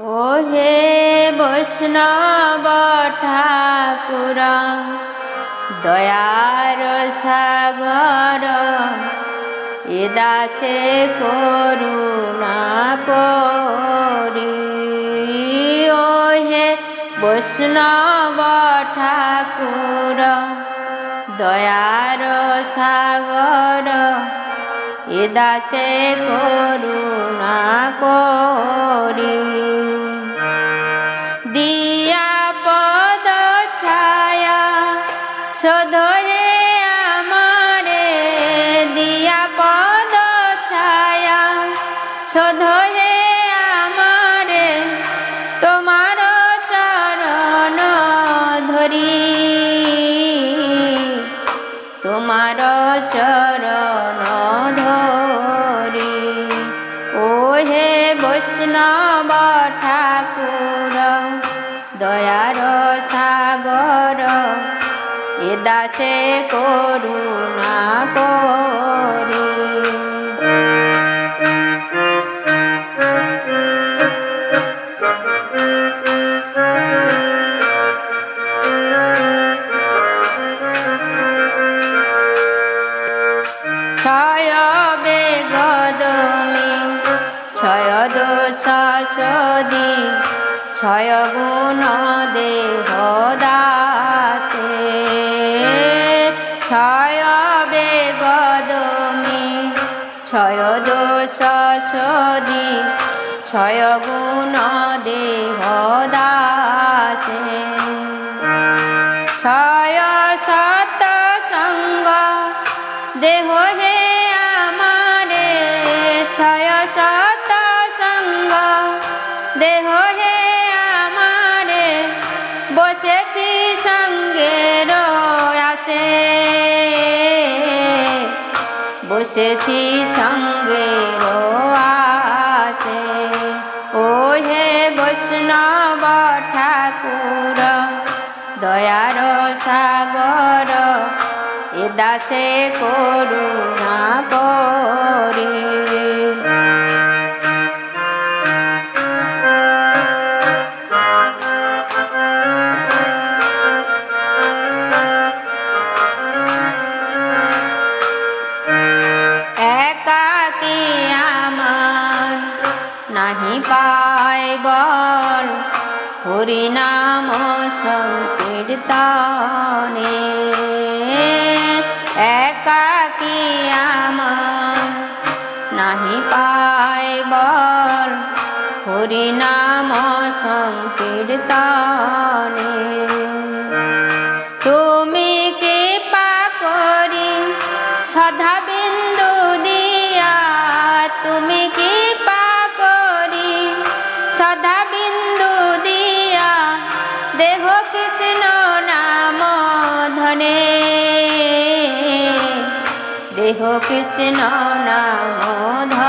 ও হে বৈষ্ণব ঠাকুর দয়ার সাগর এ দাসে করুণা করি। ও হে বৈষ্ণব ঠাকুর দয়ার সাগর এ করুণা করি। দিয়া পদ ছায়া হে আমারে দিয়া পদ ছায়া হে আমারে তোমার চরণ ধরি। তোমার চরণ ধরি। দাসে করুণা করি। ছয় বেগদমি ছয় দোষ সদি ছয় গুণ ছয় বেগদমি ছয় দোষ সদি ছয় গুণ দেহ দাসে ছয় সত সঙ্গ, দেহ হে আমারে। ছয় শত সঙ্গ, দেহ হে আমারে। বসেছি সঙ্গে বসেছি সঙ্গে আসে ও হে বৈষ্ণব ঠাকুর দয়ার সাগর এ দাসে করুণা করি। বল হরিনাম সংকীর্তনে। একাকি আমার নাহি পাই বল হরিনাম সংকীর্তনে। তুমি কৃপা করি, সদা বিন্দু দিয়া। তুমি দেহ কৃষ্ণ নাম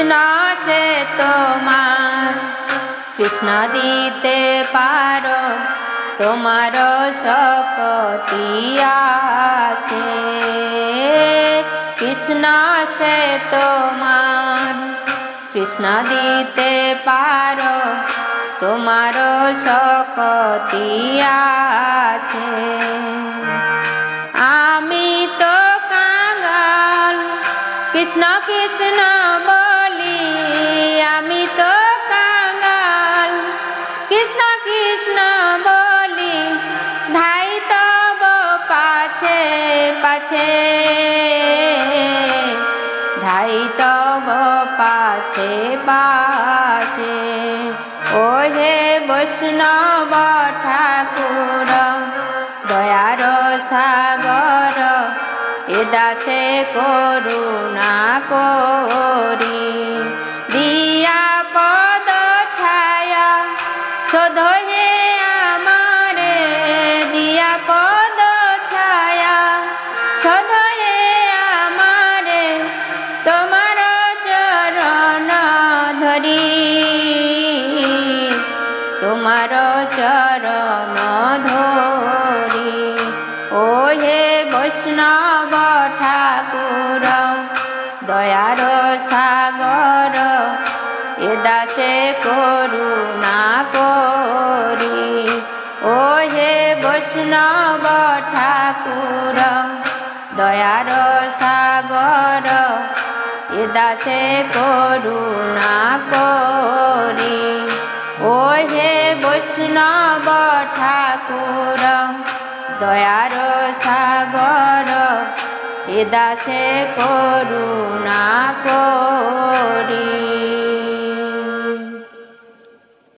কৃষ্ণ সে তোমার। কৃষ্ণ দিতে পারো, তোমার শপতি আছে। কৃষ্ণ সে তোমার কৃষ্ণ দিতে পারো, তোমার শকতি আছে ও হে বৈষ্ণব ঠাকুর, দয়ার সাগর, এ দাসে করুণা করি। দিয়া পদ ছায়া, শোধ হে আমারে। তোমার চরণ ধরি। ও হে বৈষ্ণব ঠাকুর, দয়ার সাগর, এ দাসে করুণা করি। ও হে বৈষ্ণব ঠাকুর, দয়ার সাগর, এ দাসে করুণা করি। বৈষ্ণব ঠাকুর দয়ার সাগর এ দাসে করুণা করি।